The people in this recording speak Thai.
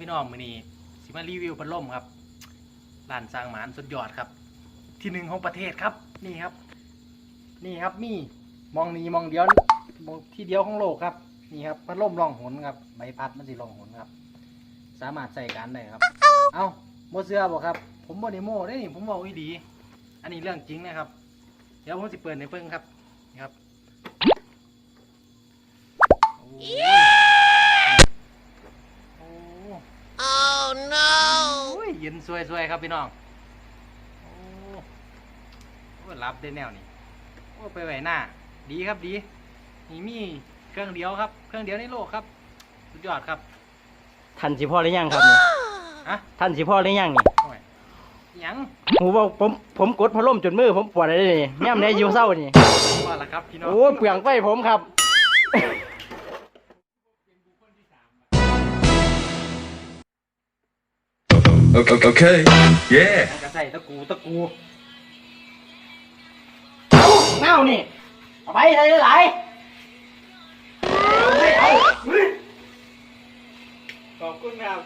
พี่น้องมื้อนี้สิมารีวิวพัดลมครับร้านสร้างหมานสุดยอดครับ ที่หนึ่งของประเทศครับนี่ครับ นี่ครับมีมองนี้มองเดียวที่เดียวของโลกครับนี่ครับพัดลมรองหนครับใบพัดมันสิรองหนครับ สามารถใส่การได้ครับ เอาโมเสือบอกครับ ผมบอนิโมได้นี่ผมบอกวิดี อันนี้เรื่องจริงนะครับ เดี๋ยวผมสิเปิดในเพิ่งครับนี่ครับโอ้โอ้ Oh no! โอ้ยเย็นสวยๆครับพี่น้อง โอ้โอ้รับได้แนวนี่โอ้ไปไหวหน้า ดีครับดี นี่มีเครื่องเดียวครับ เครื่องเดียวในโลกครับ สุดยอดครับท่านสิพ่อหรือยังครับนี่ฮะท่านสิพ่อหรือยังนี่โอ้ยหยังหูบอกผมผมกดพัดลมจนมือผมปวดเลยนี่ย่ำในอยู่เศร้านี่ว่าละครับพี่น้อง โอ้ยเปลืองไฟผมครับ โอเคโอเ Yeah. กระใส่ตะกูตะกูเอาเน่านี่ไปไหนหลายๆไม่เอาขอบคุณครับ